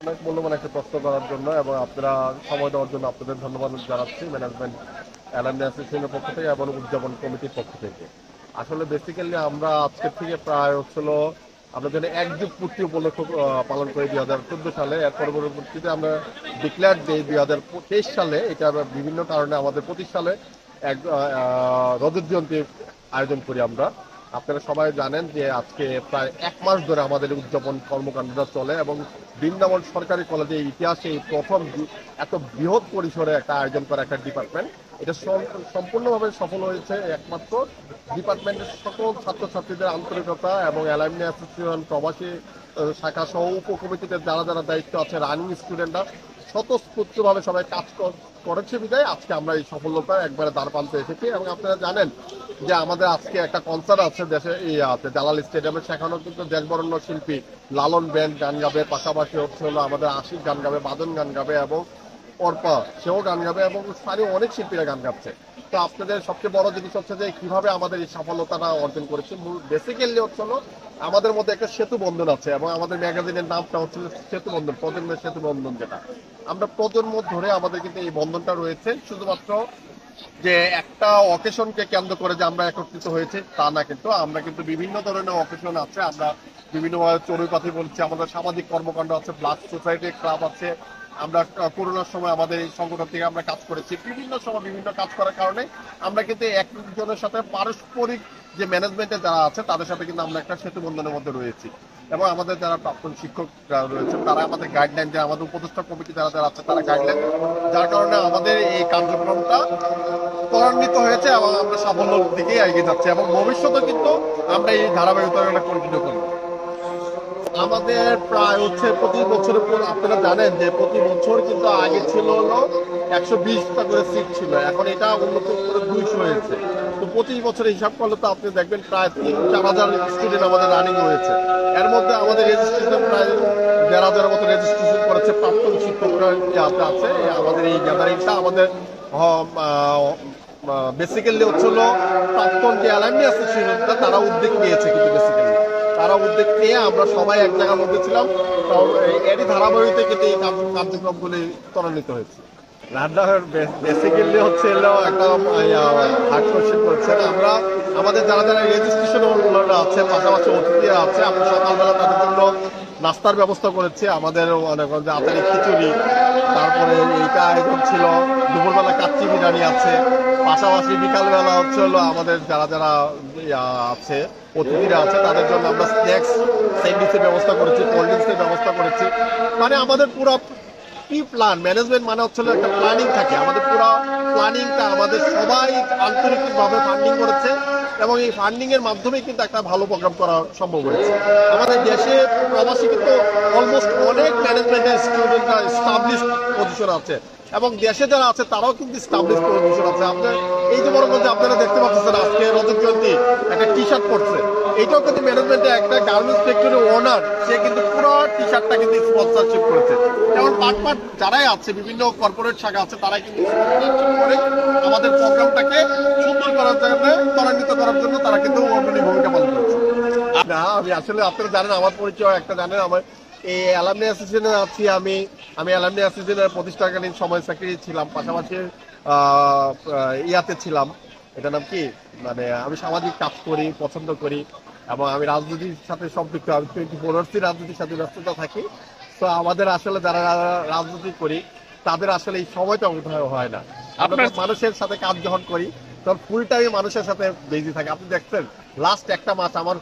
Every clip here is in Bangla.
অনেক মূল্যবান একটা প্রশ্ন করার জন্য এবং আপনারা সময় দেওয়ার জন্য আপনাদের ধন্যবাদ জানাচ্ছি ম্যানেজমেন্ট অ্যালামনি অ্যাসোসিয়েশনের পক্ষ থেকে এবং উদযাপন কমিটির পক্ষ থেকে। আসলে বেসিক্যালি আমরা আজকে থেকে প্রায় হচ্ছিল আমরা যেন এক যুগ পূর্তি উপলক্ষ পালন করি দুই হাজার চোদ্দ সালে। এর পরবর্তীতে আমরা ডিক্লেয়ার দিই দুই হাজার তেইশ সালে এটা বিভিন্ন কারণে আমাদের পঁচিশ সালে এক রজত জয়ন্তী আয়োজন করি আমরা। আপনারা সবাই জানেন যে আজকে প্রায় এক মাস ধরে আমাদের উদযাপন কর্মকাণ্ডটা চলে এবং বৃন্দাবন সরকারি কলেজে ইতিহাসে প্রথম এত বৃহৎ পরিসরে একটা আয়োজন করা একটা ডিপার্টমেন্ট এটা সম্পূর্ণভাবে সফল হয়েছে একমাত্র ডিপার্টমেন্টের সকল ছাত্রছাত্রীদের আন্তরিকতা এবং অ্যালাইমনি অ্যাসোসিয়েশন প্রবাসী শাখা সহ উপকমিটিতে যারা যারা দায়িত্ব আছে রানিং স্টুডেন্টরা স্বতঃস্ফূর্তভাবে সবাই কাজ কর- করেছে বিদায়। আজকে আমরা এই সফলতা একবারে দ্বার প্রান্তে এসেছি এবং আপনারা জানেন যে আমাদের আজকে একটা কনসার্ট আছে দেশে, এই আছে জালাল স্টেডিয়ামে। সেখানেও কিন্তু দেশবরণ্য শিল্পী লালন ব্যান্ড গান গাবে, পাশাপাশি হচ্ছে হলো আমাদের আশিক গান গাবে, বাদন গান গাবে এবং অর্পা, সেও গান গাবে এবং স্থানীয় অনেক শিল্পীরা গান গাচ্ছে। তো আপনাদের সবচেয়ে বড় জিনিস হচ্ছে যে কীভাবে আমাদের এই সফলতাটা অর্জন করেছে। মূল বেসিক্যালি হচ্ছে হলো আমাদের মধ্যে একটা সেতু বন্ধন আছে এবং আমাদের ম্যাগাজিনের নামটা হচ্ছে সেতু বন্ধন, প্রজন্মের সেতু বন্ধন যেটা। আমরা প্রজন্ম ধরে আমাদের কিন্তু এই বন্ধনটা রয়েছে। শুধুমাত্র যে একটা অকেশনকে কেন্দ্র করে যে আমরা একত্রিত হয়েছে, তা না কিন্তু। আমরা কিন্তু বিভিন্ন ধরনের অকেশন আছে, আমরা বিভিন্নভাবে চড়ুই পাখি বলছি, আমাদের সামাজিক কর্মকাণ্ড আছে ব্লাড সোসাইটি ক্লাব আছে, আমরা করোনার সময় আমাদের এই সংগঠন থেকে আমরা কাজ করেছি। বিভিন্ন সময় বিভিন্ন কাজ করার কারণে আমরা কিন্তু একজনের সাথে পারস্পরিক যে ম্যানেজমেন্টে যারা আছে, তাদের সাথে কিন্তু আমরা একটা সেতু বন্ধনের মধ্যে রয়েছি। এবং আমাদের যারা প্রাক্তন শিক্ষক রয়েছে, তারা আমাদের গাইডলাইন যে আমাদের উপদেষ্টা কমিটি যারা যারা আছে, তারা গাইডলাইন যার কারণে আমাদের এই কার্যক্রমটা ত্বরান্বিত হয়েছে এবং আমরা সাফল্যের দিকে এগিয়ে যাচ্ছি এবং ভবিষ্যতে কিন্তু আমরা এই ধারাবাহিকতা কন্টিনিউ করব। আমাদের প্রায় হচ্ছে প্রতি বছরের পর আপনারা জানেন যে প্রতি বছর কিন্তু আগে ছিল হলো একশো বিশটা করে সিট ছিল, এখন এটা উন্নত করে দুইশো হয়েছে। তো প্রতি বছর হিসাব করলে তো আপনি দেখবেন প্রায় তিন চার হাজার স্টুডেন্ট আমাদের রানিং হয়েছে এর মধ্যে আমাদের রেজিস্ট্রেশন প্রায় দেড় হাজারের মতো রেজিস্ট্রেশন করেছে প্রাক্তন শিক্ষকরা যাতে আছে আমাদের এই গ্যাদারিংটা আমাদের বেসিক্যালি হচ্ছে হলো প্রাক্তন যে অ্যালামনি অ্যাসোসিয়েশনটা তারা উদ্যোগ নিয়েছে কিন্তু বেসিক্যালি তারা উদ্যোগ নিয়ে আমরা সবাই এক জায়গার মধ্যে ছিলাম। এরই ধারাবাহিকতে কিন্তু এই কার্য- কার্যক্রমগুলি ত্বরান্বিত হয়েছে। রান্নাঘর বেসিক্যালি হচ্ছে রেজিস্ট্রেশন আছে, পাশাপাশি নাস্তার ব্যবস্থা করেছি। আমাদের আচারি খিচুড়ি, তারপরে এইটা আয়োজন ছিল, দুপুরবেলা কাচ্চি বিরিয়ানি আছে। পাশাপাশি বিকালবেলা হচ্ছে হলো আমাদের যারা যারা আছে, অতিথিরা আছে, তাদের জন্য আমরা স্ন্যাক্স স্যান্ডউইচের ব্যবস্থা করেছি কোল্ড ড্রিঙ্কসের ব্যবস্থা করেছি। মানে আমাদের পুরো কি প্ল্যান ম্যানেজমেন্ট মানে হচ্ছে একটা প্ল্যানিং থাকে। আমাদের পুরো প্ল্যানিংটা আমাদের সবাই আন্তরিকভাবে ফান্ডিং করেছে এবং এই ফান্ডিং এর মাধ্যমে কিন্তু একটা ভালো প্রোগ্রাম করা সম্ভব হয়েছে। আমাদের দেশে প্রবাসী কিন্তু অলমোস্ট অনেক ম্যানেজমেন্টের স্টুডেন্টরা স্টাবলিশ পজিশন আছে। এবং দেশে যারা আছে, তারাও কিন্তু স্টাবলিশ পজিশন আছে। আপনার, এই যে বড় আপনারা দেখতে পাচ্ছেন, আজকে রজত জয়ন্তী একটা টি শার্ট পরছে। এটাও কিন্তু ম্যানেজমেন্টে একটা গার্মেন্টস ফ্যাক্টরির ওনার সে কিন্তু পুরো টি শার্টটা কিন্তু স্পন্সরশিপ করেছে। যেমন পাট পাট যারাই আছে, বিভিন্ন কর্পোরেট শাখা আছে, তারাই কিন্তু করে আমাদের প্রোগ্রামটাকে সুন্দর করার জন্য, ত্বরান্বিত করার জন্য তারা কিন্তু অগ্রণী ভূমিকা পালন করেছে। না, আমি আসলে আপনারা জানেন, আমার পরিচয় একটা জানেন, আমার এই অ্যালামনি অ্যাসোসিয়েশনে আছি আমি। আমি অ্যালামনি অ্যাসোসিয়েশনের প্রতিষ্ঠাকালীন সময় ছিলাম পাশাপাশি ইয়াতে ছিলাম। এটা নাম কি? মানে আমি সামাজিক কাজ করি পছন্দ করি এবং আমি রাজনীতির সাথে সম্পৃক্ত। আমি টোয়েন্টি ফোর রাজনীতির সাথে ব্যস্ততা থাকি। তো আমাদের আসলে যারা রাজনীতি করি তাদের আসলে এই সময়টা বোধহয় হয় না। আমরা মানুষের সাথে কাজ যখন করি তখন ফুল টাইম মানুষের সাথে বেজি থাকে। আপনি দেখছেন লাস্ট একটা মাস আমার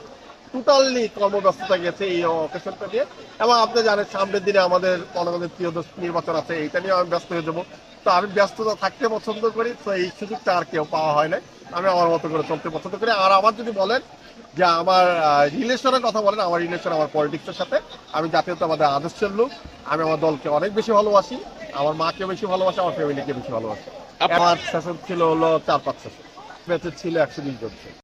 টোটালি কর্মব্যস্ততা গেছে এই অকেশনটা নিয়ে এবং আপনি জানেন সামনের দিনে আমাদের গণতন্ত্রের ত্রিয়দশ নির্বাচন আছে এইটা নিয়ে আমি ব্যস্ত হয়ে যাব। তো আমি ব্যস্ততা থাকতে পছন্দ করি তো এই সুযোগটা আর কেউ পাওয়া হয় না আমি আমার মতো করে চলতে পছন্দ করি। আর আমার যদি বলেন যে আমার রিলেশনের কথা বলেন আমার রিলেশন আমার পলিটিক্সের সাথে আমি জাতীয়তাবাদের আদর্শের লোক। আমি আমার দলকে অনেক বেশি ভালোবাসি আমার মাকে বেশি ভালোবাসি আমার ফ্যামিলিকে বেশি ভালোবাসি। আমার সেশন ছিল হলো চার পাঁচ সেশন ছিল একশো বিশ জন।